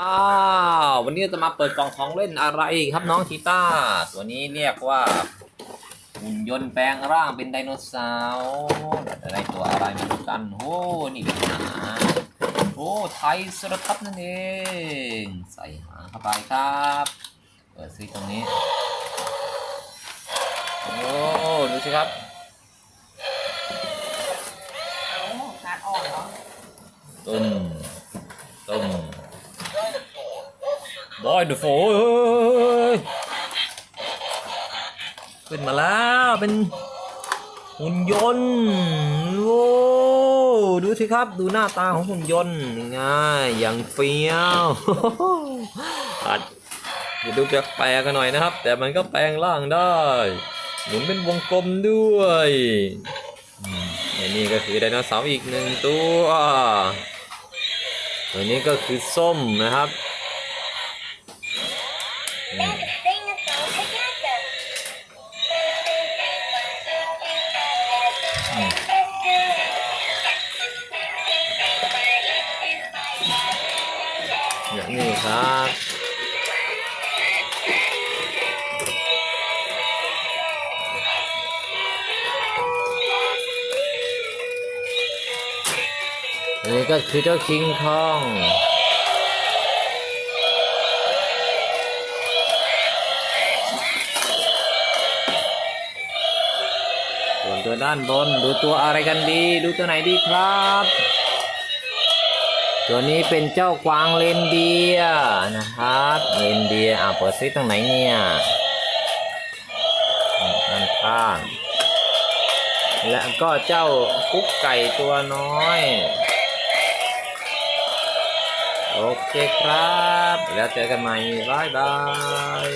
อ้าววันนี้จะมาเปิดกล่องของเล่นอะไรครับน้องชีต้า ตัวนี้เรียกว่าหุ่นยนต์แปลงร่างเป็นไดโนเสาร์อะไรตัวอะไรไมาดูกันโอ้นี่เป็นหางโอ้ไทยสรทัศน์นั่นเองใส่หางเข้าไปครับเปิดซิตรงนี้โอ้ดูสิครับเอาขาดออกเหรอตุ้มตุ้ม บอยเดอะโฟขึ้นมาแล้วเป็นหุ่นยนต์โอ้ดูสิครับดูหน้าตาของหุ่นยนต์ยังไงอย่างเฟี้ยวอาจจะดูแปลกันหน่อยนะครับ แต่มันก็แปลงร่างได้ หมุนเป็นวงกลมด้วยอืมและนี่ก็คือไดโนเสาร์อีกหนึ่งตัวตัวนี้ก็คือส้มนะครับ อย่างนี้ครับอันนี้ก็คือเจ้าคิงคองส่วนตัวด้านบน ดูตัวอะไรกันดี ดูตัวไหนดีครับ ตัวนี้เป็นเจ้ากวางเลนเดียนะครับ เลนเดียอะเปิดซิตรงไหนเนี่ยด้านข้าง และก็เจ้ากุ๊กไก่ตัวน้อย โอเคครับ แล้วเจอกันใหม่บายบาย